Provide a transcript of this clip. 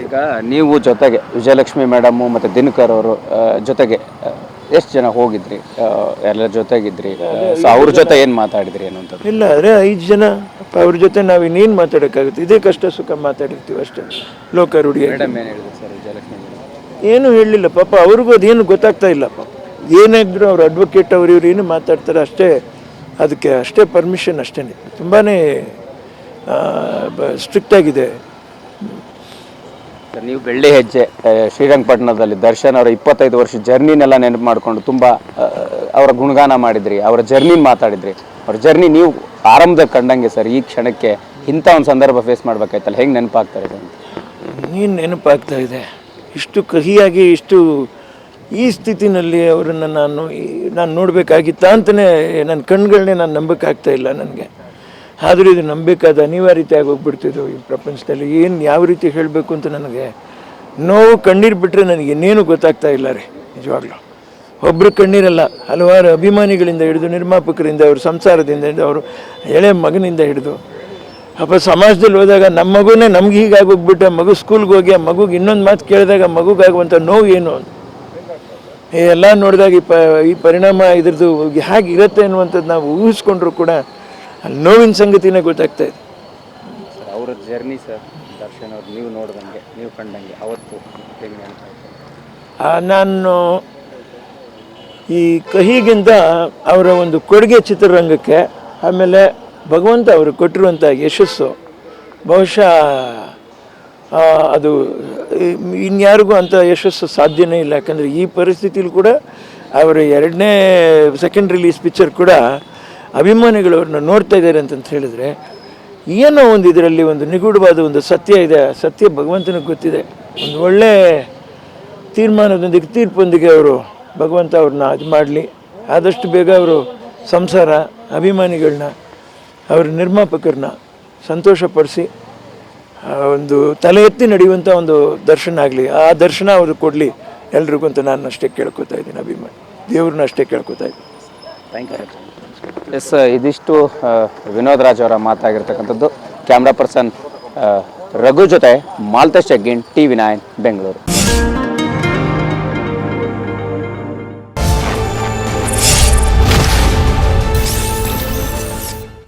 ಈಗ ನೀವು ಜೊತೆಗೆ ವಿಜಯಲಕ್ಷ್ಮಿ ಮೇಡಮು ಮತ್ತು ದಿನಕರ್ ಅವರು ಜೊತೆಗೆ ಎಷ್ಟು ಜನ ಹೋಗಿದ್ರಿ? ಎಲ್ಲರ ಎಲ್ಲ ಜೊತೆಗಿದ್ರಿ? ಸೊ ಅವ್ರ ಜೊತೆ ಏನು ಮಾತಾಡಿದ್ರಿ ಏನು ಅಂತ ಇಲ್ಲ ಆದರೆ ಐದು ಜನ ಅವ್ರ ಜೊತೆ ನಾವು ಇನ್ನೇನು ಮಾತಾಡೋಕ್ಕಾಗುತ್ತೆ? ಇದೇ ಕಷ್ಟ ಸುಖ ಮಾತಾಡಿರ್ತೀವಿ ಅಷ್ಟೇ. ಲೋಕ ರೂಢಿ ಮೇಡಮ್ ಏನು ಹೇಳಿದ್ರು ಸರ್ ವಿಜಯಲಕ್ಷ್ಮಿ ಏನು ಹೇಳಲಿಲ್ಲ ಪಾಪ ಅವ್ರಿಗೂ ಅದೇನು ಗೊತ್ತಾಗ್ತಾ ಇಲ್ಲ ಪಾಪ. ಏನಾದರೂ ಅವ್ರ ಅಡ್ವೊಕೇಟ್ ಅವ್ರು ಇವ್ರು ಏನು ಮಾತಾಡ್ತಾರೆ ಅಷ್ಟೇ ಅದಕ್ಕೆ ಅಷ್ಟೇ ಪರ್ಮಿಷನ್ ಅಷ್ಟೇ ತುಂಬಾ ಸ್ಟ್ರಿಕ್ಟ್ ಆಗಿದೆ. ಸರ್, ನೀವು ಬೆಳ್ಳಿ ಹೆಜ್ಜೆ ಶ್ರೀರಂಗಪಟ್ಟಣದಲ್ಲಿ ದರ್ಶನ್ ಅವರ ಇಪ್ಪತ್ತೈದು ವರ್ಷ ಜರ್ನಿನೆಲ್ಲ ನೆನಪು ಮಾಡಿಕೊಂಡು ತುಂಬ ಅವರ ಗುಣಗಾನ ಮಾಡಿದ್ರಿ ಅವರ ಜರ್ನಿ ಮಾತಾಡಿದ್ರಿ. ಅವ್ರ ಜರ್ನಿ ನೀವು ಆರಂಭದಲ್ಲಿ ಕಂಡಂಗೆ ಸರ್ ಈ ಕ್ಷಣಕ್ಕೆ ಇಂಥ ಒಂದು ಸಂದರ್ಭ ಫೇಸ್ ಮಾಡ್ಬೇಕಾಯ್ತಲ್ಲ ಹೆಂಗೆ ನೆನಪಾಗ್ತಾರೆ ಅಂತ? ನೀನು ನೆನಪಾಗ್ತಾ ಇದೆ? ಇಷ್ಟು ಕಹಿಯಾಗಿ ಇಷ್ಟು ಈ ಸ್ಥಿತಿನಲ್ಲಿ ಅವರನ್ನು ನಾನು ನಾನು ನೋಡಬೇಕಾಗಿತ್ತ ಅಂತಲೇ ನನ್ನ ಕಣ್ಗಳನ್ನೇ ನಾನು ನಂಬಕ್ಕಾಗ್ತಾ ಇಲ್ಲ ನನಗೆ. ಆದರೂ ಇದು ನಂಬಬೇಕಾದ ಅನಿವಾರ್ಯತೆ ಹೋಗ್ಬಿಡ್ತಿದ್ದು ಈ ಪ್ರಪಂಚದಲ್ಲಿ. ಏನು ಯಾವ ರೀತಿ ಹೇಳಬೇಕು ಅಂತ ನನಗೆ ನೋವು ಕಣ್ಣೀರು ಬಿಟ್ಟರೆ ನನಗೆ ಇನ್ನೇನು ಗೊತ್ತಾಗ್ತಾ ಇಲ್ಲ ರೀ, ನಿಜವಾಗ್ಲೂ. ಒಬ್ಬರು ಕಣ್ಣೀರಲ್ಲ, ಹಲವಾರು ಅಭಿಮಾನಿಗಳಿಂದ ಹಿಡಿದು ನಿರ್ಮಾಪಕರಿಂದ ಅವರು, ಸಂಸಾರದಿಂದ ಹಿಡಿದು ಅವರು, ಎಳೆ ಮಗನಿಂದ ಹಿಡಿದು. ಅಪ್ಪ, ಸಮಾಜದಲ್ಲಿ ಹೋದಾಗ ನಮ್ಮ ಮಗುನೇ ನಮ್ಗೆ ಹೀಗಾಗೋಗ್ಬಿಟ್ಟು ಮಗು ಸ್ಕೂಲ್ಗೆ ಹೋಗಿ, ಆ ಮಗುಗೆ ಇನ್ನೊಂದು ಮಾತು ಕೇಳಿದಾಗ ಮಗುಗಾಗುವಂಥ ನೋವು ಏನು ಎಲ್ಲ ನೋಡಿದಾಗ ಈ ಪ, ಈ ಪರಿಣಾಮ ಇದ್ರದ್ದು ಹೇಗೆ ಇರುತ್ತೆ ಅನ್ನುವಂಥದ್ದು ನಾವು ಊಹಿಸ್ಕೊಂಡ್ರು ಕೂಡ ಅಲ್ಲಿ ನೋವಿನ ಸಂಗತಿನೇ ಗೊತ್ತಾಗ್ತಾ ಇದೆ. ಸರ್ ಅವರ ಜರ್ನಿ ಸರ್ ದರ್ಶನ್ ಅವ್ರು ನೀವು ನೋಡ್ದಂಗೆ ನೀವು ಕಂಡಂಗೆ ಅವತ್ತು ಹೆಂಗೆ ಅಂತ ಆ, ನಾನು ಈ ಕಹಿಗಿಂತ ಅವರ ಒಂದು ಕೊಡುಗೆ ಚಿತ್ರರಂಗಕ್ಕೆ ಆಮೇಲೆ ಭಗವಂತ ಅವರು ಕೊಟ್ಟಿರುವಂಥ ಯಶಸ್ಸು ಬಹುಶಃ ಅದು ಇನ್ಯಾರಿಗೂ ಅಂಥ ಯಶಸ್ಸು ಸಾಧ್ಯನೇ ಇಲ್ಲ. ಯಾಕಂದರೆ ಈ ಪರಿಸ್ಥಿತಿಯಲ್ಲಿ ಕೂಡ ಅವರ ಎರಡನೇ ಸೆಕೆಂಡ್ ರಿಲೀಸ್ ಪಿಕ್ಚರ್ ಕೂಡ ಅಭಿಮಾನಿಗಳು ಅವ್ರನ್ನ ನೋಡ್ತಾ ಇದ್ದಾರೆ ಅಂತಂತ ಹೇಳಿದ್ರೆ, ಏನೋ ಒಂದು ಇದರಲ್ಲಿ ಒಂದು ನಿಗೂಢವಾದ ಒಂದು ಸತ್ಯ ಇದೆ ಸತ್ಯ ಭಗವಂತನಿಗೆ ಗೊತ್ತಿದೆ. ಒಂದು ಒಳ್ಳೆ ತೀರ್ಮಾನದೊಂದಿಗೆ, ತೀರ್ಪೊಂದಿಗೆ ಅವರು ಭಗವಂತ ಅವ್ರನ್ನ ಅದು ಮಾಡಲಿ. ಆದಷ್ಟು ಬೇಗ ಅವರು ಸಂಸಾರ ಅಭಿಮಾನಿಗಳನ್ನ ಅವರ ನಿರ್ಮಾಪಕರನ್ನ ಸಂತೋಷಪಡಿಸಿ ಒಂದು ತಲೆ ಎತ್ತಿ ನಡೆಯುವಂಥ ಒಂದು ದರ್ಶನ ಆಗಲಿ. ಆ ದರ್ಶನ ಅವರು ಕೊಡಲಿ ಎಲ್ರಿಗೂ ಅಂತ ನಾನು ಅಷ್ಟೇ ಕೇಳ್ಕೊತಾ ಇದ್ದೀನಿ ಅಭಿಮಾನಿ. ದೇವ್ರನ್ನ ಅಷ್ಟೇ ಕೇಳ್ಕೊತಾ ಇದ್ದೀನಿ. ಎಸ್, ಇದಿಷ್ಟು ವಿನೋದ್ ರಾಜ್ ಅವರ ಮಾತಾಗಿರ್ತಕ್ಕಂಥದ್ದು. ಕ್ಯಾಮ್ರಾ ಪರ್ಸನ್ ರಘು ಜೊತೆ Maltesh Aggin T V nine, Bengaluru.